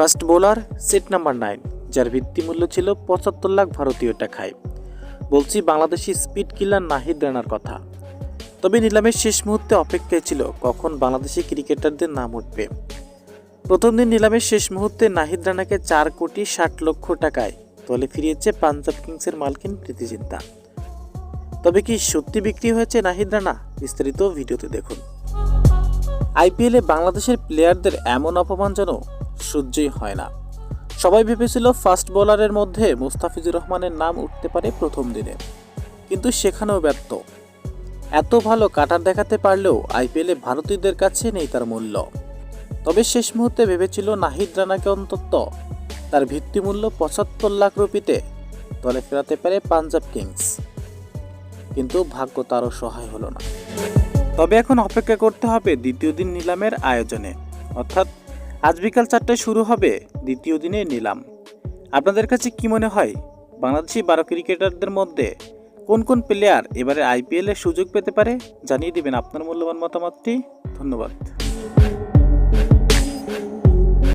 First bowler, set number nine, যার ভিত্তিমূল্য ছিল পঁচাত্তর লাখ ভারতীয় টাকায়। বলছি, বাংলাদেশি স্পিড কিলার নাহিদ রানার কথা। তবে নিলামের শেষ মুহূর্তে অপেক্ষায় ছিল কখন বাংলাদেশি ক্রিকেটারদের নাম উঠবে। প্রথম দিন নিলামের শেষ মুহূর্তে নাহিদ রানাকে চার কোটি ষাট লক্ষ টাকায় দলে ফিরিয়েছে পাঞ্জাব কিংসের মালকিন প্রীতি চিন্তা তবে কি সত্যি বিক্রি হয়েছে নাহিদ রানা? বিস্তারিত ভিডিওতে দেখুন। আইপিএলে বাংলাদেশের প্লেয়ারদের এমন অপমান যেন সহ্যই হয় না। সবাই ভেবেছিল ফাস্ট বোলারের মধ্যে মুস্তাফিজুর রহমানের নাম উঠতে পারে প্রথম দিনে। কিন্তু সেখানেও ব্যর্থ। এত ভালো কাটার দেখাতে পারলেও আইপিএলে ভারতীয়দের কাছে নেই তার মূল্য। তবে শেষ মুহূর্তে ভেবেছিল নাহিদ রানাকে অন্তত তার ভিত্তিমূল্য পঁচাত্তর লাখ রুপিতে দলে ফেরাতে পারে পাঞ্জাব কিংস। কিন্তু ভাগ্য তারও সহায় হলো না। তবে এখন অপেক্ষা করতে হবে দ্বিতীয় দিন নিলামের আয়োজনে। অর্থাৎ আজ বিকাল চারটায় শুরু হবে দ্বিতীয় দিনের নিলাম। আপনাদের কাছে কি মনে হয়, বাংলাদেশি বারো ক্রিকেটারদের মধ্যে কোন কোন প্লেয়ার এবারে আইপিএলে সুযোগ পেতে পারে? জানিয়ে দেবেন আপনার মূল্যবান মতামতটি। ধন্যবাদ।